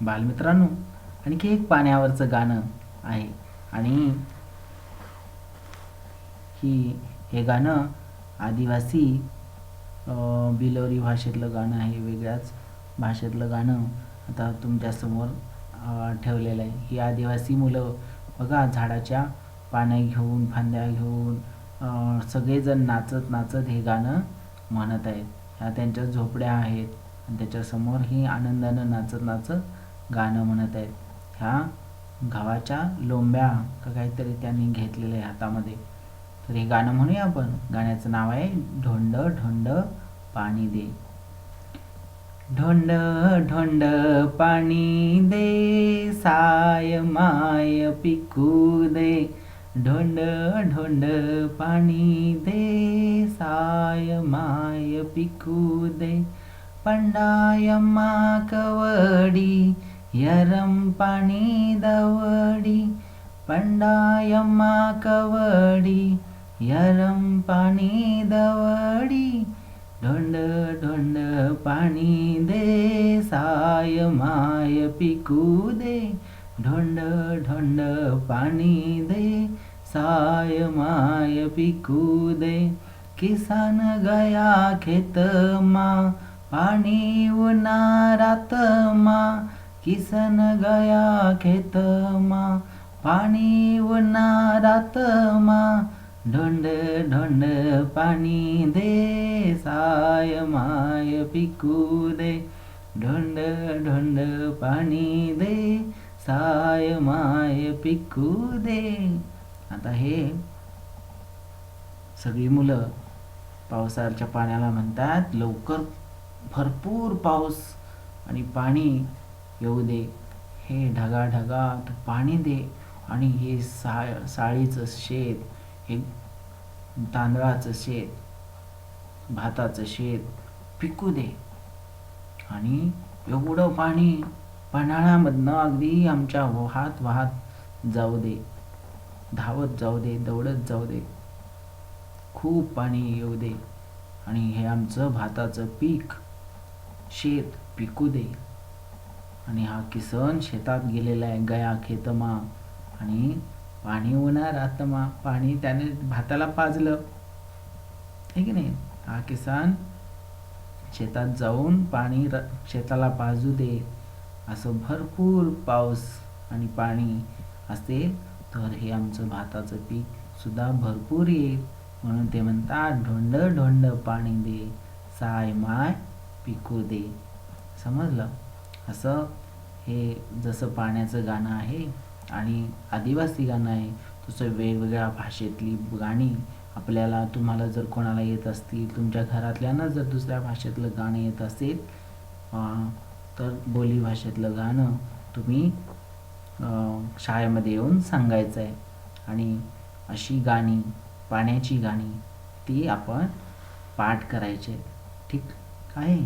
बालमित्रांनो आणखी एक पाण्यावरचं गाणं आहे. आणि ही हे गाणं आदिवासी बिलोरी भाषेतलं गाणं आहे वेगळ्याच भाषेतलं गाणं आता तुमच्यासमोर ठेवलेलं आहे. ही आदिवासी मुलं बघा झाडाच्या पाने घेऊन फांद्या घेऊन सगळेजण नाचत नाचत हे गाणं म्हणत आहेत. ह्या त्यांच्या झोपड्या आहेत. आणि त्याच्यासमोर ही आनंदानं नाचत नाचत गाणं म्हणत आहेत. ह्या गावाच्या लोंब्या का काहीतरी त्यांनी घेतलेलं आहे हातामध्ये. तर हे गाणं म्हणूया आपण. गाण्याचं नाव आहे ढोंड ढोंड पाणी दे. ढोंड ढोंड पाणी दे साय माय पिकू दे. ढोंड ढोंड पाणी दे साय माय पिकू दे. पंडायम्मा कवडी यरम पाणी दवडी पंडायम्मा कवडी यरम पाणी दवडी ढोंड ढोंड पाणी दे साय माय पिकू दे ढोंड ढोंड पाणी दे साय माय पिकू दे किसान गया खेत मा पाणी उन्हारात मा किसन गया खेतमा पाणी उन्हारात मा ढोंड ढोंड पाणी दे साय माय पिकू दे. ढोंड ढोंड पाणी दे साय माय पिकू दे. आता हे सगळी मुलं पावसाच्या पाण्याला म्हणतात लवकर भरपूर पाऊस आणि पाणी येऊ दे. हे ढगाढगात पाणी दे आणि हे सा साळीचं शेत हे तांदळाचं शेत भाताचं शेत पिकू दे. आणि एवढं पाणी पन्हाळ्यामधनं अगदी आमच्या वाहत वाहत जाऊ दे. धावत जाऊ दे दौडत जाऊ दे. खूप पाणी येऊ दे. आणि हे आमचं भाताचं पीक शेत पिकू दे. आणि हा किसन शेतात गेलेला आहे गया खेतमा आणि पाणी होणार आत्मा. पाणी त्याने भाताला पाजलं. आहे की नाही? हा किसान शेतात जाऊन पाणी र शेताला पाजू दे. असं भरपूर पाऊस आणि पाणी असेल तर हे आमचं भाताचं पीक सुद्धा भरपूर येईल. म्हणून ते म्हणतात ढोंड ढोंड पाणी दे. साय माय पिकू दे. समजलं? असं हे जसं पाण्याचं गाणं आहे आणि आदिवासी गाणं आहे तसं वेगवेगळ्या भाषेतली गाणी आपल्याला तुम्हाला जर कोणाला येत असतील तुमच्या घरातल्यांना जर दुसऱ्या भाषेतलं गाणं येत असेल तर बोली भाषेतलं गाणं तुम्ही शाळेमध्ये येऊन सांगायचं आहे. आणि अशी गाणी पाण्याची गाणी ती आपण पाठ करायचे. ठीक आहे?